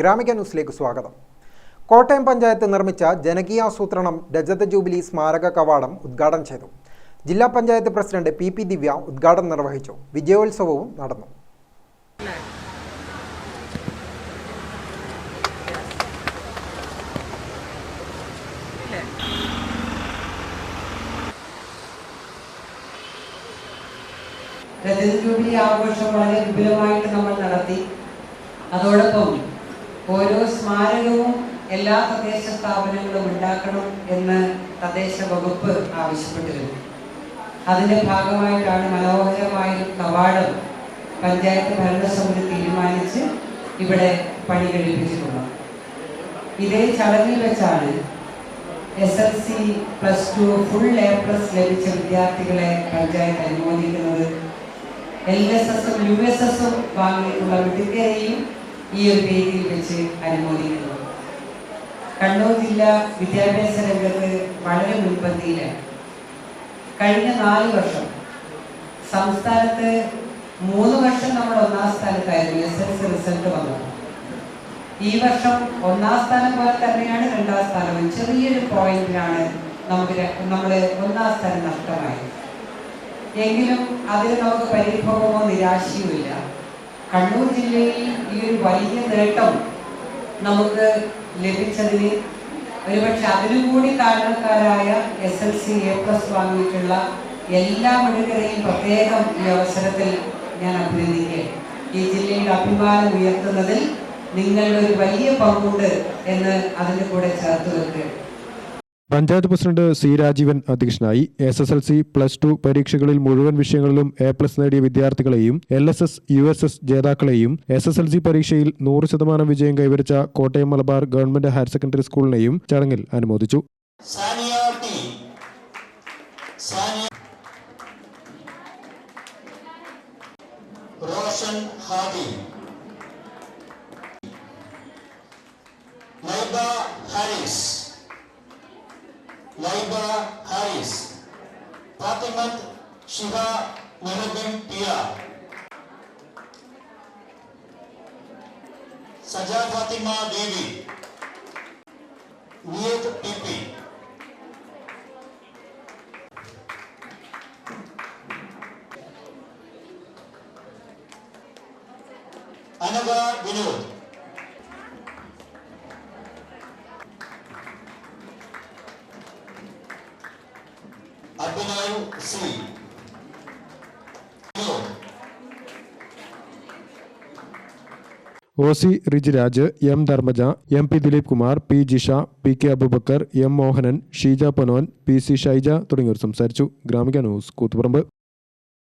ഗ്രാമിക ന്യൂസിലേക്ക് സ്വാഗതം. കോട്ടയം പഞ്ചായത്ത് നിർമ്മിച്ച ജനകീയാസൂത്രണം രജത ജൂബിലി സ്മാരക കവാടം ഉദ്ഘാടനം ചെയ്തു. ജില്ലാ panchayat president P P Divya ഉദ്ഘാടനം നിർവഹിച്ചു. വിജയോത്സവവും നടന്നു. രജത ജൂബിലി ആഘോഷം വളരെ വിപുലമായിട്ട് നമ്മൾ നടത്തി. അതോടൊപ്പം ഓരോ സ്മാരകവും എല്ലാ തദ്ദേശ സ്ഥാപനങ്ങളും ഉണ്ടാക്കണം എന്ന് തദ്ദേശ വകുപ്പ് ആവശ്യപ്പെട്ടിരുന്നു. അതിന്റെ ഭാഗമായിട്ടാണ് മനോഹരമായ കവാടം പഞ്ചായത്ത് ഭരണസമിതി തീരുമാനിച്ച് ഇവിടെ പണി കഴിപ്പിച്ചിട്ടുള്ളത് ഇതേ ചടങ്ങിൽ വെച്ചാണ് S L C plus two full A plus ലഭിച്ച വിദ്യാർത്ഥികളെ പഞ്ചായത്ത് അനുമോദിക്കുന്നത്. എൽ എസ് എസും യു എസ് എസും വാങ്ങിയിട്ടുള്ള മിടുക്കരെയും ഈ ഒരു വേദിയിൽ വെച്ച് അനുമോദിക്കുന്നു. കണ്ണൂർ ജില്ല വിദ്യാഭ്യാസ രംഗത്ത് വളരെ മുൻപന്തിയിലാണ്. കഴിഞ്ഞ നാല് വർഷം സംസ്ഥാനത്ത് മൂന്ന് വർഷം നമ്മൾ ഒന്നാം സ്ഥാനത്തായിരുന്നു. എസ് എൽ സി റിസൾട്ട് വന്നത്. ഈ വർഷം ഒന്നാം സ്ഥാനം പോലെ തന്നെയാണ് രണ്ടാം സ്ഥാനവും. ചെറിയൊരു പോയിന്റിലാണ് നമുക്ക് നമ്മൾ ഒന്നാം സ്ഥാനം നഷ്ടമായത്. എങ്കിലും അതിൽ നമുക്ക് പരിഭവമോ നിരാശയോ ഇല്ല കണ്ണൂർ ജില്ലയിൽ വലിയ നേട്ടം നമുക്ക് ലഭിച്ചതിന് ഒരുപക്ഷെ അതിനും കൂടി കാരണക്കാരായ S L C A plus വാങ്ങിയിട്ടുള്ള എല്ലാ മിടുക്കരെയും പ്രത്യേകം ഈ അവസരത്തിൽ ഞാൻ അഭിനന്ദിക്കുകയാണ്. ഈ ജില്ലയുടെ അഭിമാനം ഉയർത്തുന്നതിൽ നിങ്ങളുടെ ഒരു വലിയ പങ്കുണ്ട് എന്ന് അതിന്റെ കൂടെ ചേർത്ത് വെക്കുകയാണ്. പഞ്ചായത്ത് പ്രസിഡന്റ് സി രാജീവൻ അധ്യക്ഷനായി S S L C plus two പരീക്ഷകളിൽ മുഴുവൻ വിഷയങ്ങളിലും എ പ്ലസ് നേടിയ വിദ്യാർത്ഥികളെയും L S S U S S ജേതാക്കളെയും S S L C പരീക്ഷയിൽ നൂറ് ശതമാനം വിജയം കൈവരിച്ച Kottayam Malabar government higher secondary സ്കൂളിനെയും ചടങ്ങിൽ അനുമോദിച്ചു. फातिमत शिवा नूरुद्दीन पिया सजा Fatima Devi. Niyath P P. Anagha Vinod. Vinod Sui. O C Rijiraj M Dharmaja M P Dileep Kumar P Jisha P K Abubacker M Mohanan Sheeja Panon P C Shaija തുടങ്ങിയവർ സംസാരിച്ചു. Gramika news Koothuparamba.